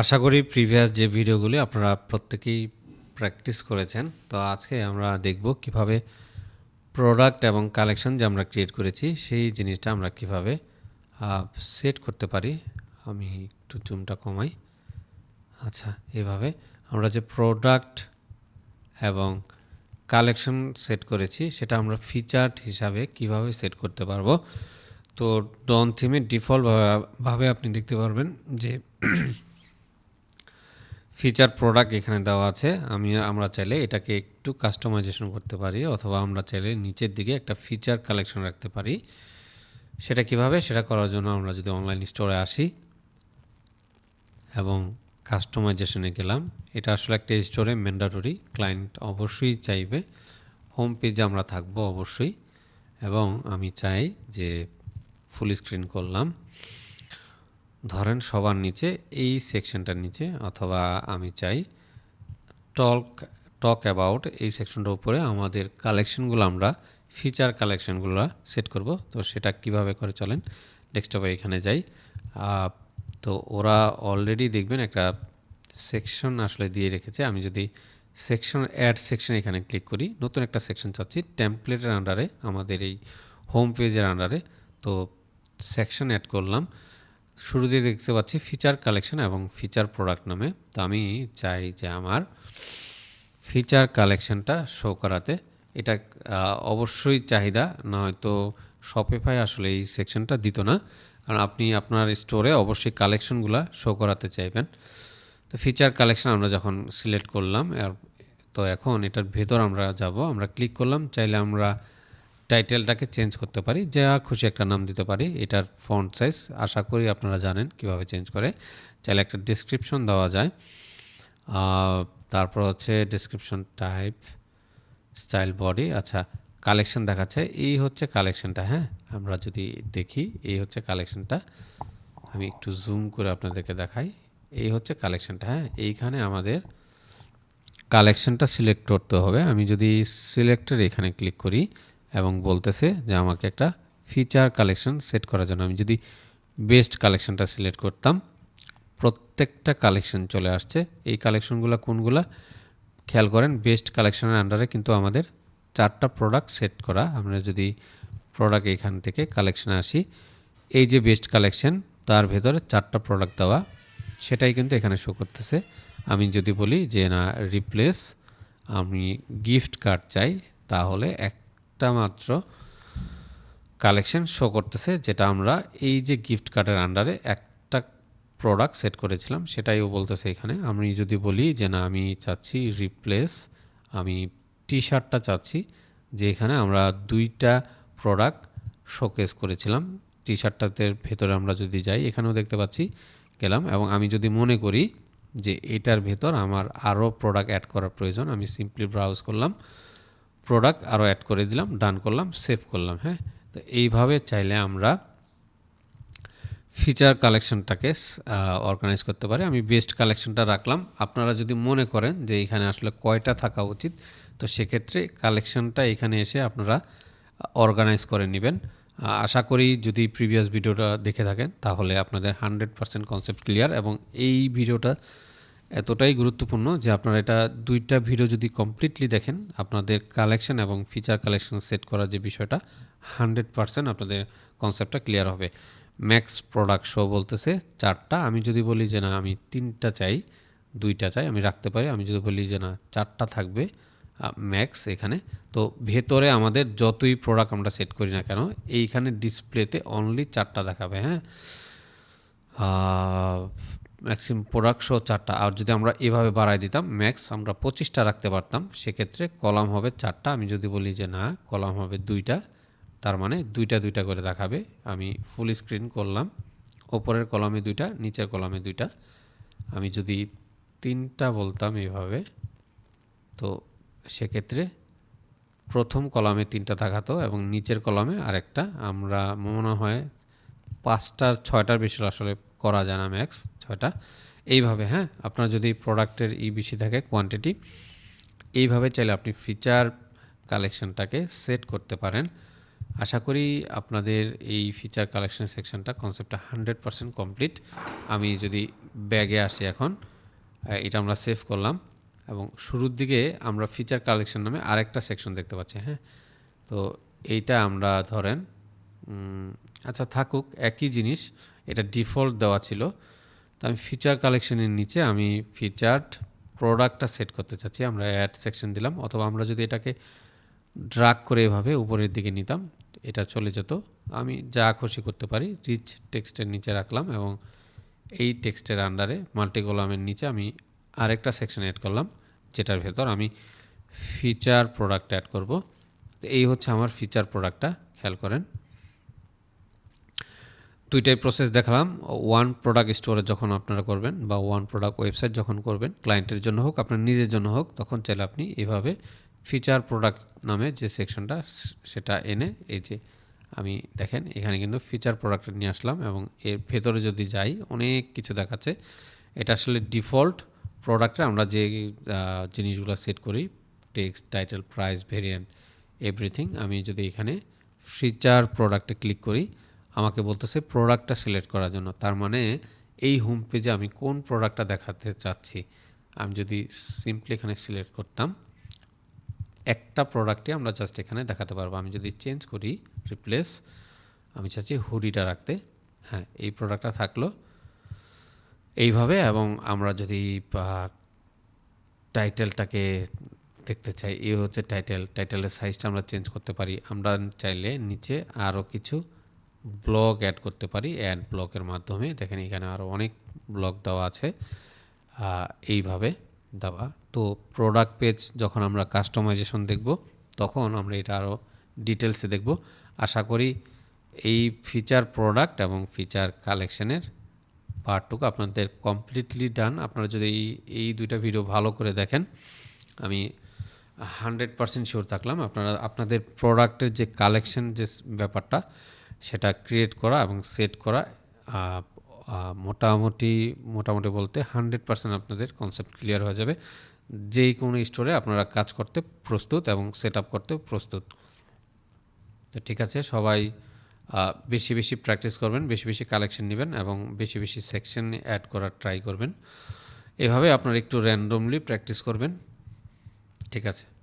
আশা করি প্রিভিয়াস যে ভিডিওগুলি আপনারা প্রত্যেকেই প্র্যাকটিস করেছেন, তো আজকে আমরা দেখব কীভাবে প্রোডাক্ট এবং কালেকশন যে আমরা ক্রিয়েট করেছি, সেই জিনিসটা আমরা কীভাবে সেট করতে পারি। আমি একটু জুমটা কমাই। আচ্ছা এভাবে আমরা যে প্রোডাক্ট এবং কালেকশন সেট করেছি, সেটা আমরা ফিচার্ড হিসাবে কীভাবে সেট করতে পারব? তো ডন থিমে ডিফল্ট ভাবে আপনি দেখতে পারবেন যে ফিচার প্রোডাক্ট এখানে দেওয়া আছে। আমি, আমরা চাইলে এটাকে একটু কাস্টমাইজেশন করতে পারি, অথবা আমরা চাইলে নিচের দিকে একটা ফিচার কালেকশন রাখতে পারি। সেটা কীভাবে? সেটা করার জন্য আমরা যদি অনলাইন স্টোরে আসি এবং কাস্টমাইজেশনে গেলাম। এটা আসলে একটা স্টোরে ম্যান্ডাটরি ক্লায়েন্ট অবশ্যই চাইবে। হোম পেজে আমরা থাকব অবশ্যই। এবং আমি চাই যে ফুল স্ক্রিন করলাম। ধরেন সবার নিচে এই সেকশনটার নিচে অথবা আমি চাই টক টক অ্যাবাউট এই সেকশনটার উপরে আমাদের কালেকশনগুলো আমরা ফিচার কালেকশনগুলো সেট করব। তো সেটা কীভাবে করে চলেন? ডেস্কটপে এখানে যাই। তো ওরা অলরেডি দেখবেন একটা সেকশন আসলে দিয়ে রেখেছে। আমি যদি সেকশন অ্যাড সেকশন এখানে ক্লিক করি, নতুন একটা সেকশন চাচ্ছি টেমপ্লেটের আন্ডারে আমাদের এই হোম পেজের আন্ডারে তো সেকশন অ্যাড করলাম। শুরু দিয়ে দেখতে পাচ্ছি ফিচার কালেকশন এবং ফিচার প্রোডাক্ট নামে। তো আমি চাই যে আমার ফিচার কালেকশনটা শো করাতে। এটা অবশ্যই চাহিদা নয়তো শপিফাই আসলে এই সেকশনটা দিত না। কারণ আপনি আপনার স্টোরে অবশ্যই কালেকশনগুলো শো করাতে চাইবেন। তো ফিচার কালেকশন আমরা যখন সিলেক্ট করলাম তো এখন এটার ভেতর আমরা যাব, আমরা ক্লিক করলাম, চাইলে আমরা টাইটেলটাকে চেঞ্জ করতে পারি, যা খুশি একটা নাম দিতে পারি, এটার ফন্ট সাইজ। আশা করি আপনারা জানেন কীভাবে চেঞ্জ করে। চাইলে একটা ডিসক্রিপশন দেওয়া যায়। তারপর হচ্ছে ডিসক্রিপশন টাইপ স্টাইল বডি আচ্ছা কালেকশন দেখাচ্ছে। এই হচ্ছে কালেকশনটা হ্যাঁ? আমরা যদি দেখি, এই হচ্ছে কালেকশনটা আমি একটু জুম করে আপনাদেরকে দেখাই। এই হচ্ছে কালেকশনটা হ্যাঁ? এইখানে আমাদের কালেকশনটা সিলেক্ট করতে হবে। আমি যদি সিলেক্টের এখানে ক্লিক করি এবং বলতেছে যে আমাকে একটা ফিচার কালেকশন সেট করার জন্য। আমি যদি বেস্ট কালেকশনটা সিলেক্ট করতাম, প্রত্যেকটা কালেকশন চলে আসছে। এই কালেকশনগুলো কোনগুলা? খেয়াল করেন বেস্ট কালেকশনের আন্ডারে কিন্তু আমাদের চারটা প্রোডাক্ট সেট করা। আমরা যদি প্রোডাক্ট এখান থেকে কালেকশনে আসি, এই যে বেস্ট কালেকশন তার ভেতরে চারটা প্রোডাক্ট দেওয়া, সেটাই কিন্তু এখানে শো করতেছে। আমি যদি বলি যে না রিপ্লেস আমি গিফট কার্ড চাই, তাহলে একটা মাত্র কালেকশন শো করতেছে, যেটা আমরা এই যে গিফট কার্ডের আন্ডারে একটা প্রোডাক্ট সেট করেছিলাম, সেটাই ও বলতেছে এখানে। আমি যদি বলি যে না, আমি চাচ্ছি রিপ্লেস আমি টি শার্টটা চাচ্ছি, যে এখানে আমরা দুইটা প্রোডাক্ট শোকেস করেছিলাম। টি শার্টটাতে ভেতরে আমরা যদি যাই, এখানেও দেখতে পাচ্ছি, গেলাম। এবং আমি যদি মনে করি যে এটার ভেতর আমার আরও প্রোডাক্ট অ্যাড করার প্রয়োজন, আমি সিম্পলি ব্রাউজ করলাম। প্রোডাক্ট আরও অ্যাড করে দিলাম ডান করলাম সেভ করলাম হ্যাঁ? তো এইভাবে চাইলে আমরা ফিচার কালেকশনটাকে অর্গানাইজ করতে পারি। আমি বেস্ট কালেকশনটা রাখলাম। আপনারা যদি মনে করেন যে এখানে আসলে কয়টা থাকা উচিত, তো সেক্ষেত্রে কালেকশনটা এখানে এসে আপনারা অর্গানাইজ করে নেবেন। আশা করি যদি প্রিভিয়াস ভিডিওটা দেখে থাকেন, তাহলে আপনাদের হান্ড্রেড পার্সেন্ট কনসেপ্ট ক্লিয়ার এবং এই ভিডিওটা এতটাই গুরুত্বপূর্ণ যে আপনারা এটা দুইটা ভিডিও যদি কমপ্লিটলি দেখেন, আপনাদের কালেকশন এবং ফিচার কালেকশন সেট করার যে বিষয়টা হান্ড্রেড পার্সেন্ট আপনাদের কনসেপ্টটা ক্লিয়ার হবে। ম্যাক্স প্রোডাক্ট শো বলতেছে চারটা। আমি যদি বলি যে না, আমি তিনটা চাই, দুইটা চাই, আমি রাখতে পারি। আমি যদি বলি যে না, চারটা থাকবে ম্যাক্স এখানে। তো ভেতরে আমাদের যতই প্রোডাক্ট আমরা সেট করি না কেন, এইখানে ডিসপ্লেতে অনলি চারটা দেখাবে হ্যাঁ? ম্যাক্সিমাম প্রোডাক্ট শো চারটা। আর যদি আমরা এভাবে বাড়াই দিতাম, ম্যাক্স আমরা পঁচিশটা রাখতে পারতাম, সেক্ষেত্রে কলাম হবে চারটা। আমি যদি বলি যে না, কলাম হবে দুইটা, তার মানে দুইটা দুইটা করে দেখাবে। আমি ফুল স্ক্রিন করলাম, ওপরের কলামে দুইটা, নিচের কলামে দুইটা। আমি যদি তিনটা বলতাম এভাবে তো সেক্ষেত্রে প্রথম কলামে তিনটা দেখাতো এবং নিচের কলামে আরেকটা। আমরা মনে হয় পাঁচটার, ছয়টার বেশি আসলে করা যায় না ম্যাক্স, ছয়টা। এইভাবে হ্যাঁ আপনার যদি প্রোডাক্টের ই বেশি থাকে কোয়ান্টিটি এইভাবে চাইলে আপনি ফিচার কালেকশনটাকে সেট করতে পারেন। আশা করি আপনাদের এই ফিচার কালেকশন সেকশনটা কনসেপ্টটা হান্ড্রেড পারসেন্ট কমপ্লিট আমি যদি ব্যাগে আসি এখন এটা আমরা সেভ করলাম এবং শুরুর দিকে আমরা ফিচার কালেকশন নামে আরেকটা সেকশন দেখতে পাচ্ছি হ্যাঁ। তো এইটা আমরা ধরেন আচ্ছা থাকুক, একই জিনিস এটা ডিফল্ট দেওয়া ছিল। তো আমি ফিচার কালেকশনের নিচে আমি ফিচার্ড প্রোডাক্টটা সেট করতে চাচ্ছি। আমরা অ্যাড সেকশন দিলাম, অথবা আমরা যদি এটাকে ড্রাগ করে এভাবে উপরের দিকে নিতাম, এটা চলে যেত। আমি যা খুশি করতে পারি রিচ টেক্সটের নিচে রাখলাম এবং এই টেক্সটের আন্ডারে মাল্টি কলামের নিচে আমি আরেকটা সেকশন অ্যাড করলাম, যেটার ভেতর আমি ফিচার প্রোডাক্ট অ্যাড করব। তো এই হচ্ছে আমার ফিচার প্রোডাক্টটা খেয়াল করেন। দুইটাই প্রসেস দেখালাম। ওয়ান প্রোডাক্ট স্টোরে যখন আপনারা করবেন বা ওয়ান প্রোডাক্ট ওয়েবসাইট যখন করবেন ক্লায়েন্টের জন্য হোক, আপনার নিজের জন্য হোক, তখন চাইলে আপনি এভাবে ফিচার প্রোডাক্ট নামে যে সেকশনটা সেটা এনে এই যে আমি দেখেন, এখানে কিন্তু ফিচার প্রোডাক্ট নিয়ে আসলাম এবং এর ভেতরে যদি যাই, অনেক কিছু দেখাচ্ছে। এটা আসলে ডিফল্ট প্রোডাক্টে আমরা যে জিনিসগুলো সেট করি text title price variant everything আমি যদি এখানে ফিচার প্রোডাক্টে ক্লিক করি আমাকে বলতেছে প্রোডাক্টটা সিলেক্ট করার জন্য। তার মানে এই হোম পেজে আমি কোন প্রোডাক্টটা দেখাতে চাচ্ছি? আমি যদি সিম্পলি এখানে সিলেক্ট করতাম, একটা প্রোডাক্টই আমরা জাস্ট এখানে দেখাতে পারব। আমি যদি চেঞ্জ করি রিপ্লেস আমি চাচ্ছি হুডিটা রাখতে। হ্যাঁ এই প্রোডাক্টটা থাকল। এইভাবে এবং আমরা যদি টাইটেলটাকে দেখতে চাই, এই হচ্ছে টাইটেল টাইটেলের সাইজটা আমরা চেঞ্জ করতে পারি। আমরা চাইলে নিচে আরও কিছু ব্লগ অ্যাড করতে পারি অ্যাড ব্লকের মাধ্যমে। দেখেন এখানে আরও অনেক ব্লগ দেওয়া আছে এইভাবে দেওয়া। তো প্রোডাক্ট পেজ যখন আমরা কাস্টমাইজেশন দেখব, তখন আমরা এটা আরও ডিটেলসে দেখব। আশা করি এই ফিচার প্রোডাক্ট এবং ফিচার কালেকশনের পার্টটুকু আপনাদের কমপ্লিটলি ডান আপনারা যদি এই এই দুইটা ভিডিও ভালো করে দেখেন, আমি হান্ড্রেড পারসেন্ট শিওর থাকলাম। আপনারা, আপনাদের প্রোডাক্টের যে কালেকশন যে ব্যাপারটা সেটা ক্রিয়েট করা এবং সেট করা মোটামুটি মোটামুটি বলতে হান্ড্রেড পারসেন্ট আপনাদের কনসেপ্ট ক্লিয়ার হয়ে যাবে। যেই কোনো স্টোরে আপনারা কাজ করতে প্রস্তুত এবং সেট আপ করতে প্রস্তুত। তো ঠিক আছে, সবাই বেশি বেশি প্র্যাকটিস করবেন, বেশি বেশি কালেকশন নেবেন এবং বেশি বেশি সেকশন অ্যাড করার ট্রাই করবেন। এভাবে আপনারা একটু র্যান্ডমলি প্র্যাকটিস করবেন। ঠিক আছে।